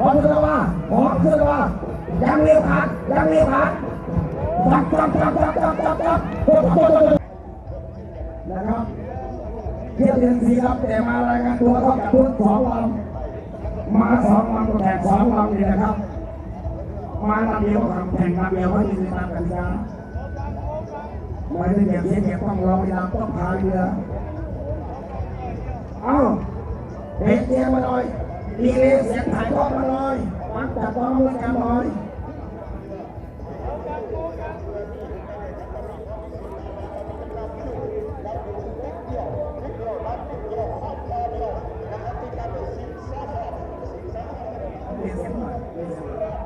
พอมขึ้นมาพอมขึ้นมายังเลี้ยวขาดยังเลี้ยวขาดจับจับจับจับจับจับจับนะครับเที่ยวเดือนสี่ครับแต่มารายงานตัวเข้ากับทุนสองลำมาสองลำตัวแทนสองลำนี่นะครับ มาลำเดียวครับแข่งลำเดียวไม่มีตามกันยาไม่ได้เก็บเสียเก็บต้องรอเวลาต้องพายเรือเอ้าเด็กเตียงมาหน่อย ดีเลยเสียงถ่ายทอดมาหน่อยวัดจับต้องเรื่องกันหน่อยเรียนเสียงหน่อยเรียนเสียงหน่อย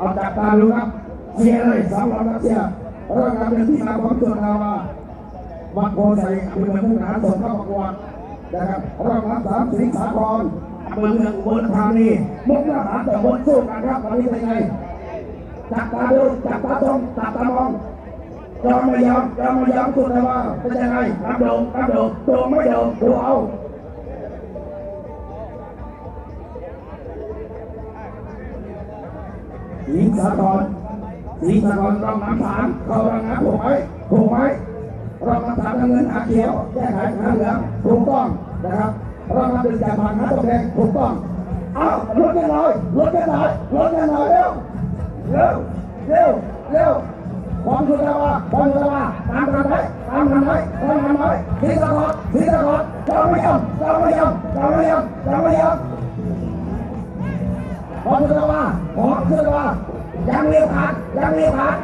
เอาจับตาดูครับเชียเลยสองลำนักเชียร์เริ่มนำเป็นที่มาของตัวเราว่าวัดโพใส่อำเภอเมืองมุกดาหารส่งเข้าประกวดนะครับริ่มรับสามสิงสาครอำเภอเมืองอุบลธานีมุกดาหารแต่บนสู้กันครับวันนี้เป็นไงจับตาดูจับตาชมจับตามองยอมไม่ยอมยอมไม่ยอมสุดเลยว่าเป็นยังไงรับโดงรับโดงโดงไม่โดงดูเอา สิงสากรสิงสากรรองน้ำสามเข้ารองน้ำถูกไหมถูกไหมรองน้ำสามน้ำเงินหาเขียวแก้ไขหาเหลืองถูกต้องนะครับรองน้ำหนึ่งจาผ่านหาตกแดงถูกต้องเอาลดกันหน่อยลดกันหน่อยลดกันหน่อยเร็วเร็วเร็วเร็วพร้อมคุณแล้วว่ามคุณแล้วาตามกันไหมตามกันไหมตามกันไหมสิงสากรสิงสากรจองไม่ยอมจองไม่ยอมจองไม่ยอมจองไม่ยอมพร้อมขึ้นมา พร้อมขึ้นมายังเลี้ยวขาดยังเลี้ยวขาด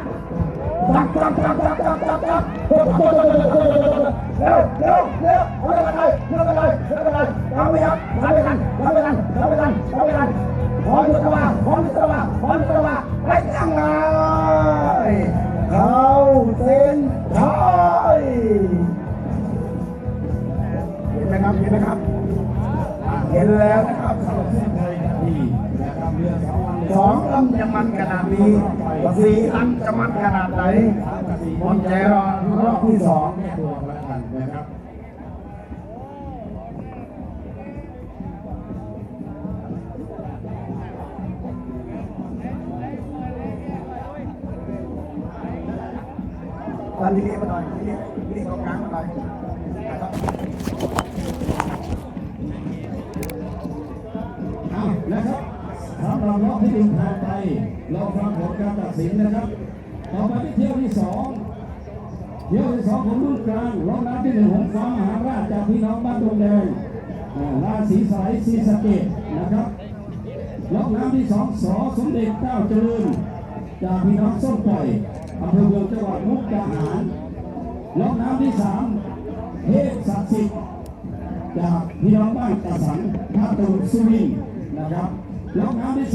จับจับจับจับจับจับจับเร็วเร็วเร็วเร็วเอาไปเลยเอาไปเลยเอาไปเลยเอาไปยับเอาไปกันเอาไปกันเอาไปกันเอาไปกันพร้อมขึ้นมาพร้อมขึ้นมาพร้อมขึ้นมาไปยังไงเข้าเส้นชัยเห็นไหมครับเห็นไหมครับเห็นแล้วนะครับส สองลำจะมันขนาดนี้สี่ลำจะมันขนาดไหนมนใจรอรอบที่สองแม่ดวงแล้วกันนะครับตอนนี้มาหน่อยเรียกเรียกตรงกลางมาหน่อยนะครับ เอานะครับ สำหรับรอที่หนึ่งผ่านไปเราฟังผลการตัดสินนะครับต่อไปที่เที่ยวที่สองเที่ยวที่สองของรุ่นกลางรอบน้ำที่หนึ่งของฟ้ามหาราชจากพี่น้องบ้านดงแดงอ่าราศีสายศรีสเกดนะครับรอบน้ำที่สองสอสมเด็จเจ้าเจริญจากพี่น้องส้มปล่อยอำเภอเมืองจังหวัดมุกดาหารรอบน้ำที่สามเทพศักดิ์สิทธิ์จากพี่น้องบ้านตะสันท่าตูสุรินนะครับแล้วน้ำที่